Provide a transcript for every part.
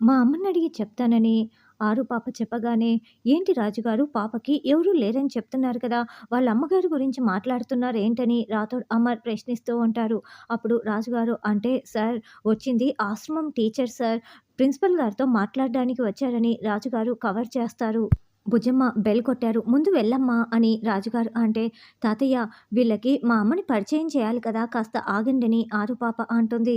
మా అమ్మని అడిగి చెప్తానని. ఆరు పాప చెప్పగానే ఏంటి రాజుగారు పాపకి ఎవరూ లేరని చెప్తున్నారు కదా వాళ్ళ అమ్మగారి గురించి మాట్లాడుతున్నారు ఏంటని? రాథోడ్ అమర్ ప్రశ్నిస్తూ ఉంటారు. అప్పుడు రాజుగారు అంటే సార్ వచ్చింది ఆశ్రమం టీచర్ సార్ ప్రిన్సిపల్ గారితో మాట్లాడడానికి వచ్చారని రాజుగారు కవర్ చేస్తారు. భుజమ్మ బెల్ కొట్టారు. ముందు వెళ్ళమ్మా అని రాజుగారు అంటే తాతయ్య వీళ్ళకి మా అమ్మని పరిచయం చేయాలి కదా కాస్త ఆగండని ఆరు పాప అంటుంది.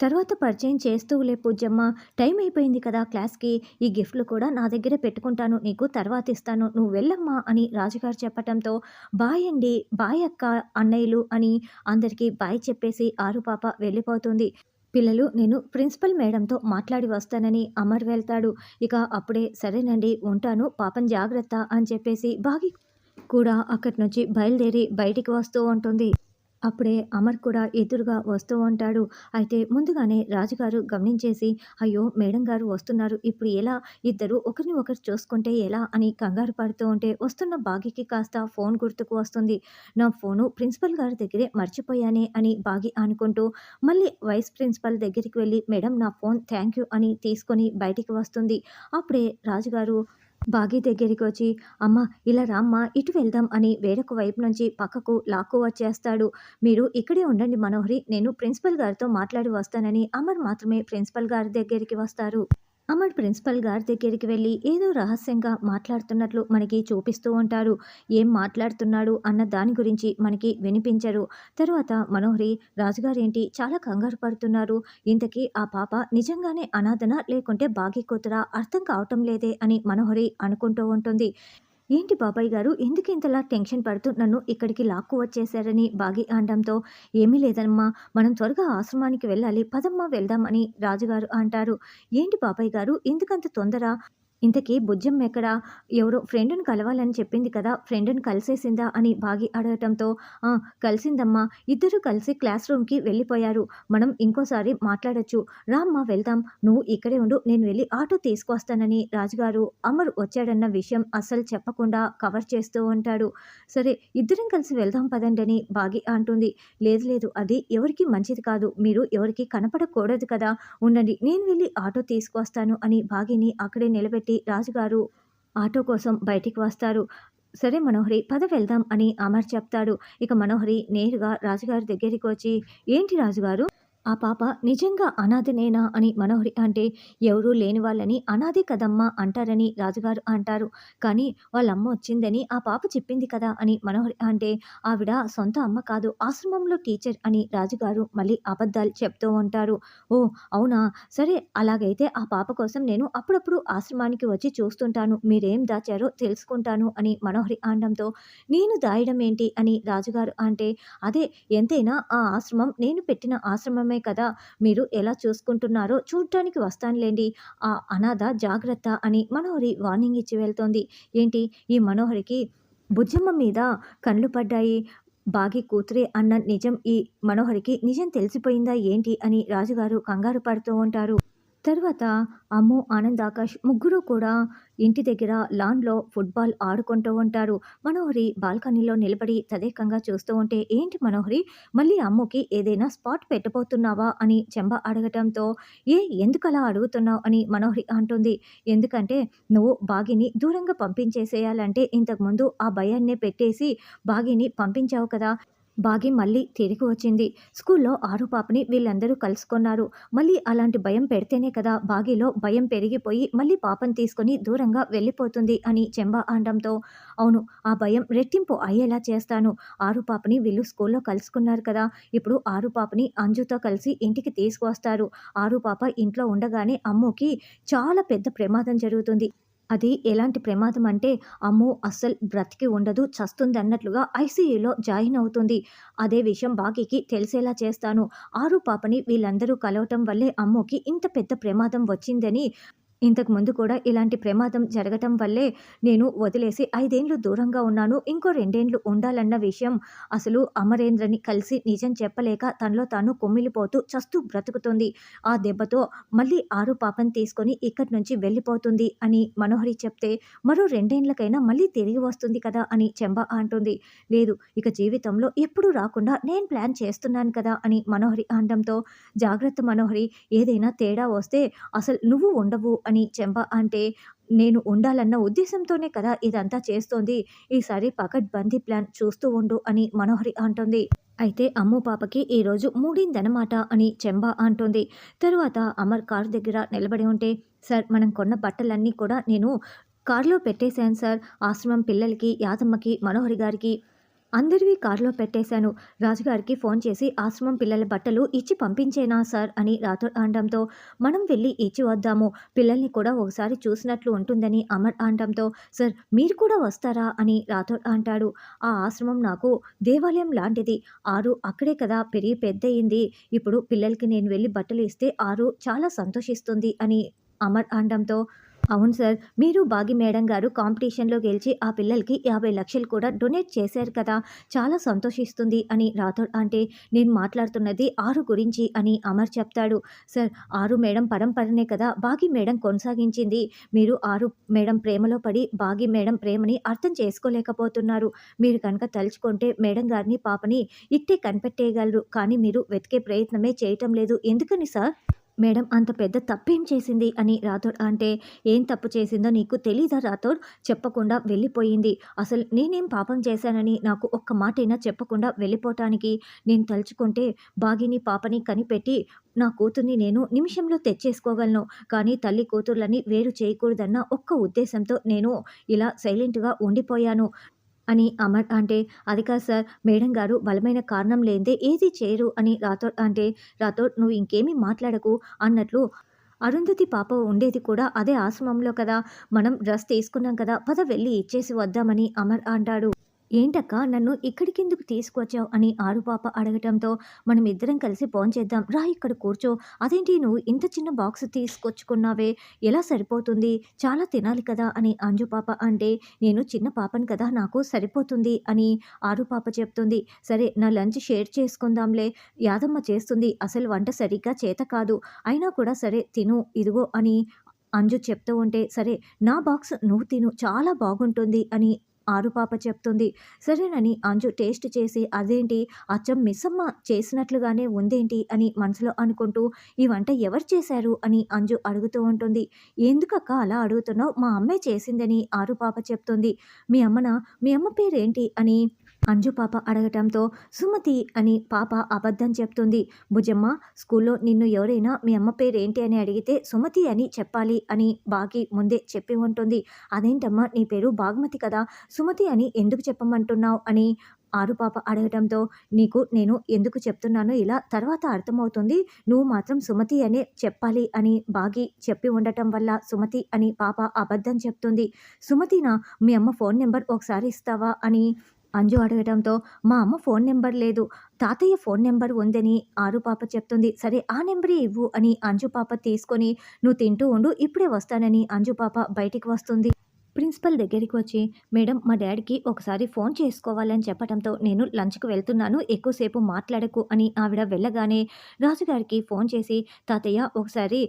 తర్వాత పరిచయం చేస్తూలే పూజమ్మ టైం అయిపోయింది కదా క్లాస్కి ఈ గిఫ్ట్లు కూడా నా దగ్గరే పెట్టుకుంటాను నీకు తర్వాత ఇస్తాను నువ్వు వెళ్ళమ్మా అని రాజుగారు చెప్పటంతో బాయ్ అండి బాయ్ అక్క అన్నయ్యలు అని అందరికీ బాయ్ చెప్పేసి ఆరు పాప వెళ్ళిపోతుంది. పిల్లలు నేను ప్రిన్సిపల్ మేడంతో మాట్లాడి వస్తానని అమర్ వెళ్తాడు ఇక అప్పుడే సరేనండి ఉంటాను పాపం జాగ్రత్త అని చెప్పేసి బాగి కూడా అక్కడి నుంచి బయలుదేరి బయటికి వస్తూ ఉంటుంది. అప్పుడే అమర్ కూడా ఎదురుగా వస్తూ ఉంటాడు. అయితే ముందుగానే రాజుగారు గమనించేసి అయ్యో మేడం గారు వస్తున్నారు. ఇప్పుడు ఎలా? ఇద్దరు ఒకరిని ఒకరు చూసుకుంటే ఎలా? అని కంగారు పడుతూ ఉంటే వస్తున్న బాగికి కాస్త ఫోన్ గుర్తుకు వస్తుంది. నా ఫోను ప్రిన్సిపల్ గారి దగ్గరే మర్చిపోయానే అని బాగి అనుకుంటూ మళ్ళీ వైస్ ప్రిన్సిపల్ దగ్గరికి వెళ్ళి మేడం నా ఫోన్ థ్యాంక్ యూ అని తీసుకొని బయటికి వస్తుంది. అప్పుడే రాజుగారు బాగి దగ్గరికి వచ్చి అమ్మ ఇలా రామ్మ ఇటు వెళ్దాం అని వేరొక వైపు నుంచి పక్కకు లాక్కు వచ్చేస్తాడు. మీరు ఇక్కడే ఉండండి మనోహరి నేను ప్రిన్సిపల్ గారితో మాట్లాడి వస్తానని. అమర్ మాత్రమే ప్రిన్సిపల్ గారి దగ్గరికి వస్తారు. అమర్ ప్రిన్సిపల్ గారి దగ్గరికి వెళ్ళి ఏదో రహస్యంగా మాట్లాడుతున్నట్లు మనకి చూపిస్తూ ఉంటారు. ఏం మాట్లాడుతున్నాడు అన్న దాని గురించి మనకి వినిపించరు. తర్వాత మనోహరి రాజుగారు ఏంటి? చాలా కంగారు పడుతున్నారు. ఇంతకీ ఆ పాప నిజంగానే అనాథన లేకుంటే బాగీ కూతురా అర్థం కావటం లేదే అని మనోహరి అనుకుంటూ ఉంటుంది. ఏంటి బాబాయ్ గారు? ఎందుకు ఇంతలా టెన్షన్ పడుతూ నన్ను ఇక్కడికి లాక్కు వచ్చేశారని బాగి అనడంతో ఏమీ లేదమ్మా. మనం త్వరగా ఆశ్రమానికి వెళ్ళాలి. పదమ్మా వెళ్దామని రాజుగారు అంటారు. ఏంటి బాబాయ్ గారు? ఎందుకంత తొందర? ఇంతకీ బుజ్జం ఎక్కడా? ఎవరో ఫ్రెండ్ని కలవాలని చెప్పింది కదా ఫ్రెండ్ని కలిసేసిందా అని బాగి అడగటంతో కలిసిందమ్మా ఇద్దరు కలిసి క్లాస్ రూమ్కి వెళ్ళిపోయారు. మనం ఇంకోసారి మాట్లాడొచ్చు. రామ్మా వెళ్దాం. నువ్వు ఇక్కడే ఉండు నేను వెళ్ళి ఆటో తీసుకొస్తానని రాజుగారు. అమర్ వచ్చాడన్న విషయం అస్సలు చెప్పకుండా కవర్ చేస్తూ ఉంటాడు. సరే ఇద్దరం కలిసి వెళ్దాం పదండి అని బాగి అంటుంది. లేదు లేదు అది ఎవరికి మంచిది కాదు. మీరు ఎవరికి కనపడకూడదు కదా. ఉండండి నేను వెళ్ళి ఆటో తీసుకొస్తాను అని బాగిని అక్కడే నిలబెట్టి రాజుగారు ఆటో కోసం బయటికి వస్తారు. సరే మనోహరి పద వెళ్దాం అని అమర్ చెప్తాడు. ఇక మనోహరి నేరుగా రాజుగారి దగ్గరికి వచ్చి ఏంటి రాజుగారు? ఆ పాప నిజంగా అనాథనేనా అని మనోహరి అంటే ఎవరూ లేని వాళ్ళని అనాథే కదమ్మా అంటారని రాజుగారు అంటారు. కానీ వాళ్ళ అమ్మ వచ్చిందని ఆ పాప చెప్పింది కదా అని మనోహరి అంటే ఆవిడ సొంత అమ్మ కాదు ఆశ్రమంలో టీచర్ అని రాజుగారు మళ్ళీ అబద్ధాలు చెప్తూ ఉంటారు. ఓ అవునా? సరే అలాగైతే ఆ పాప కోసం నేను అప్పుడప్పుడు ఆశ్రమానికి వచ్చి చూస్తుంటాను. మీరేం దాచారో తెలుసుకుంటాను అని మనోహరి అనడంతో నేను దాయడం ఏంటి అని రాజుగారు అంటే అదే ఎంతైనా ఆ ఆశ్రమం నేను పెట్టిన ఆశ్రమమే కదా మీరు ఎలా చూసుకుంటున్నారో చూడటానికి వస్తానులేండి. ఆ అనాథ జాగ్రత్త అని మనోహరి వార్నింగ్ ఇచ్చి వెళ్తోంది. ఏంటి? ఈ మనోహరికి బుజ్జమ్మ మీద కళ్ళు పడ్డాయి. బాగి కూతురే అన్న నిజం ఈ మనోహరికి నిజం తెలిసిపోయిందా ఏంటి అని రాజుగారు కంగారు పడుతూ ఉంటారు. తర్వాత అమ్ము ఆనంద్ ఆకాష్ ముగ్గురు కూడా ఇంటి దగ్గర లాన్లో ఫుట్బాల్ ఆడుకుంటూ ఉంటారు. మనోహరి బాల్కనీలో నిలబడి తదేకంగా చూస్తూ ఉంటే ఏంటి మనోహరి మళ్ళీ అమ్ముకి ఏదైనా స్పాట్ పెట్టబోతున్నావా? అని చెంబ అడగటంతో ఏ ఎందుకలా అడుగుతున్నావు? అని మనోహరి అంటుంది. ఎందుకంటే నువ్వు బాగిని దూరంగా పంపించేసేయాలంటే ఇంతకుముందు ఆ భయాన్నే పెట్టేసి బాగిని పంపించావు కదా బాగి మళ్ళీ తిరిగి వచ్చింది. స్కూల్లో ఆరు పాపని వీళ్ళందరూ కలుసుకున్నారు. మళ్ళీ అలాంటి భయం పెడితేనే కదా బాగిలో భయం పెరిగిపోయి మళ్ళీ పాపని తీసుకొని దూరంగా వెళ్ళిపోతుంది అని చెంబ అనడంతో. అవును ఆ భయం రెట్టింపు అయ్యేలా చేస్తాను. ఆరు పాపని వీళ్ళు స్కూల్లో కలుసుకున్నారు కదా. ఇప్పుడు ఆరు పాపని అంజుతో కలిసి ఇంటికి తీసుకువస్తారు. ఆరు పాప ఇంట్లో ఉండగానే అమ్ముకి చాలా పెద్ద ప్రమాదం జరుగుతుంది. అది ఎలాంటి ప్రమాదం అంటే అమ్మో అస్సలు బ్రతికి ఉండదు చస్తుంది అన్నట్లుగా ఐసీయూలో జాయిన్ అవుతుంది. అదే విషయం బాకీకి తెలిసేలా చేస్తాను. ఆరు పాపని వీళ్ళందరూ కలవటం వల్లే అమ్మోకి ఇంత పెద్ద ప్రమాదం వచ్చిందని ఇంతకు ముందు కూడా ఇలాంటి ప్రమాదం జరగటం వల్లే నేను వదిలేసి ఐదేండ్లు దూరంగా ఉన్నాను. ఇంకో రెండేండ్లు ఉండాలన్న విషయం అసలు అమరేంద్రని కలిసి నిజం చెప్పలేక తనలో తాను కొమ్మిలిపోతూ చస్తూ బ్రతుకుతుంది. ఆ దెబ్బతో మళ్ళీ ఆరు పాపం తీసుకొని ఇక్కడి నుంచి వెళ్ళిపోతుంది అని మనోహరి చెప్తే మరో రెండేండ్లకైనా మళ్ళీ తిరిగి వస్తుంది కదా అని చెంబ అంటుంది. లేదు ఇక జీవితంలో ఎప్పుడూ రాకుండా నేను ప్లాన్ చేస్తున్నాను కదా అని మనోహరి అనడంతో జాగ్రత్త మనోహరి ఏదైనా తేడా వస్తే అసలు నువ్వు ఉండవు అని చెంప అంటే నేను ఉండాలన్న ఉద్దేశంతోనే కదా ఇదంతా చేస్తోంది. ఈసారి పకడ్బందీ ప్లాన్ చూస్తూ ఉండు అని మనోహరి అంటుంది. అయితే అమ్ము పాపకి ఈరోజు మూడిందనమాట అని చెంబ అంటుంది. తరువాత అమర్ కారు దగ్గర నిలబడి ఉంటే సార్ మనం కొన్న బట్టలన్నీ కూడా నేను కారులో పెట్టేశాను సార్. ఆశ్రమం పిల్లలకి యాదమ్మకి మనోహరి గారికి అందరివి కారులో పెట్టేశాను. రాజుగారికి ఫోన్ చేసి ఆశ్రమం పిల్లల బట్టలు ఇచ్చి పంపించేనా సార్? అని రాథోడ్ అనడంతో మనం వెళ్ళి ఇచ్చి వద్దాము. పిల్లల్ని కూడా ఒకసారి చూసినట్లు ఉంటుందని అమర్ అనడంతో సార్ మీరు కూడా వస్తారా? అని రాథోడ్ అంటాడు. ఆ ఆశ్రమం నాకు దేవాలయం లాంటిది. ఆరు అక్కడే కదా పెరిగి పెద్దయింది. ఇప్పుడు పిల్లలకి నేను వెళ్ళి బట్టలు ఇస్తే ఆరు చాలా సంతోషిస్తుంది అని అమర్ అనడంతో అవును సార్ మీరు బాగి మేడం గారు కాంపిటీషన్లో గెలిచి ఆ పిల్లలకి యాభై లక్షలు కూడా డొనేట్ చేశారు కదా చాలా సంతోషిస్తుంది అని రాథోడ్ అంటే నేను మాట్లాడుతున్నది ఆరు గురించి అని అమర్ చెప్తాడు. సార్ ఆరు మేడం పరంపరనే కదా బాగి మేడం కొనసాగించింది. మీరు ఆరు మేడం ప్రేమలో పడి బాగి మేడం ప్రేమని అర్థం చేసుకోలేకపోతున్నారు. మీరు కనుక తలుచుకుంటే మేడం గారిని పాపని ఇట్టే కనిపెట్టేయగలరు కానీ మీరు వెతికే ప్రయత్నమే చేయటం లేదు. ఎందుకని సార్? మేడం అంత పెద్ద తప్పేం చేసింది? అని రాథోడ్ అంటే ఏం తప్పు చేసిందో నీకు తెలీదా రాథోడ్? చెప్పకుండా వెళ్ళిపోయింది. అసలు నేనేం పాపం చేశానని నాకు ఒక్క మాటైనా చెప్పకుండా వెళ్ళిపోవటానికి నేను తలుచుకుంటే బాగిని పాపని కనిపెట్టి నా కూతుర్ని నేను నిమిషంలో తెచ్చేసుకోగలను. కానీ తల్లి కూతుర్లని వేరు చేయకూడదన్న ఒక్క ఉద్దేశంతో నేను ఇలా సైలెంట్గా ఉండిపోయాను. అని అమర్ అంటే అది కాదు సార్ మేడం గారు బలమైన కారణం లేనిదే ఏది చేయరు అని రాథోడ్ అంటే రాథోడ్ నువ్వు ఇంకేమీ మాట్లాడకు అన్నట్లు అరుంధతి పాప ఉండేది కూడా అదే ఆశ్రమంలో కదా మనం డ్రెస్ తీసుకున్నాం కదా పద వెళ్ళి ఇచ్చేసి వద్దామని అమర్ అంటాడు. ఏంటక్క నన్ను ఇక్కడికెందుకు తీసుకొచ్చావు అని ఆరుపాప అడగటంతో మనం ఇద్దరం కలిసి ఫోన్ చేద్దాం రా ఇక్కడ కూర్చో. అదేంటి నువ్వు ఇంత చిన్న బాక్స్ తీసుకొచ్చుకున్నావే? ఎలా సరిపోతుంది? చాలా తినాలి కదా అని అంజు పాప అంటే నేను చిన్న పాపను కదా నాకు సరిపోతుంది అని ఆరుపాప చెప్తుంది. సరే నా లంచ్ షేర్ చేసుకుందాంలే. యాదమ్మ చేస్తుంది అసలు వంట సరిగ్గా చేత కాదు. అయినా కూడా సరే తిను ఇదిగో అని అంజు చెప్తూ ఉంటే సరే నా బాక్స్ నువ్వు తిను చాలా బాగుంటుంది అని ఆరుపాప చెప్తుంది. సరేనని అంజు టేస్ట్ చేసి అదేంటి? అచ్చం మిస్సమ్మ చేసినట్లుగానే ఉందేంటి? అని మనసులో అనుకుంటూ ఈ వంట ఎవరు చేశారు? అని అంజు అడుగుతూ ఉంటుంది. ఎందుకక్క అలా అడుగుతున్నావు? మా అమ్మే చేసిందని ఆరుపాప చెప్తుంది. మీ అమ్మన? మీ అమ్మ పేరేంటి? అని అంజు పాప అడగటంతో సుమతి అని పాప అబద్ధం చెప్తుంది. భుజమ్మ స్కూల్లో నిన్ను ఎవరైనా మీ అమ్మ పేరేంటి అని అడిగితే సుమతి అని చెప్పాలి అని బాగి ముందే చెప్పి ఉంటుంది. అదేంటమ్మా నీ పేరు బాగ్మతి కదా సుమతి అని ఎందుకు చెప్పమంటున్నావు? అని ఆరు పాప అడగటంతో నీకు నేను ఎందుకు చెప్తున్నానో ఇలా తర్వాత అర్థమవుతుంది. నువ్వు మాత్రం సుమతి అనే చెప్పాలి అని బాగి చెప్పి ఉండటం వల్ల సుమతి అని పాప అబద్ధం చెప్తుంది. సుమతినా మీ అమ్మ ఫోన్ నెంబర్ ఒకసారి ఇస్తావా? అని అంజు అడగడంతో మా అమ్మ ఫోన్ నెంబర్ లేదు. తాతయ్య ఫోన్ నెంబర్ ఉందని ఆరు పాప చెప్తుంది. సరే ఆ నెంబరే ఇవ్వు అని అంజు పాప తీసుకొని నువ్వు తింటూ ఉండు ఇప్పుడే వస్తానని అంజు పాప బయటికి వస్తుంది. ప్రిన్సిపల్ దగ్గరికి వచ్చి మేడం మా డాడీకి ఒకసారి ఫోన్ చేసుకోవాలని చెప్పడంతో నేను లంచ్కి వెళ్తున్నాను. ఎక్కువసేపు మాట్లాడకు అని ఆవిడ వెళ్ళగానే రాజుగారికి ఫోన్ చేసి తాతయ్య ఒకసారి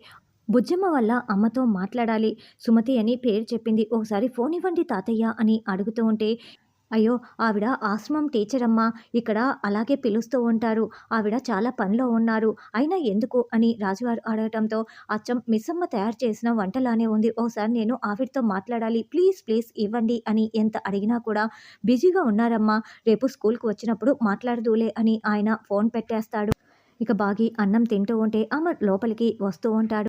బుజ్జమ్మ వల్ల అమ్మతో మాట్లాడాలి. సుమతి అని పేరు చెప్పింది. ఒకసారి ఫోన్ ఇవ్వండి తాతయ్య అని అడుగుతూ ఉంటే అయ్యో ఆవిడ ఆశ్రమం టీచర్ అమ్మా ఇక్కడ అలాగే పిలుస్తూ ఉంటారు. ఆవిడ చాలా పనిలో ఉన్నారు. అయినా ఎందుకు అని రాజుగారు అడగటంతో అచ్చం మిస్సమ్మ తయారు చేసిన వంటలానే ఉంది. ఓసారి నేను ఆవిడతో మాట్లాడాలి. ప్లీజ్ ప్లీజ్ ఇవ్వండి అని ఎంత అడిగినా కూడా బిజీగా ఉన్నారమ్మా. రేపు స్కూల్కి వచ్చినప్పుడు మాట్లాడదులే అని ఆయన ఫోన్ పెట్టేస్తాడు. ఇక బాగి అన్నం తింటూ ఉంటే అమర్ లోపలికి వస్తూ ఉంటాడు.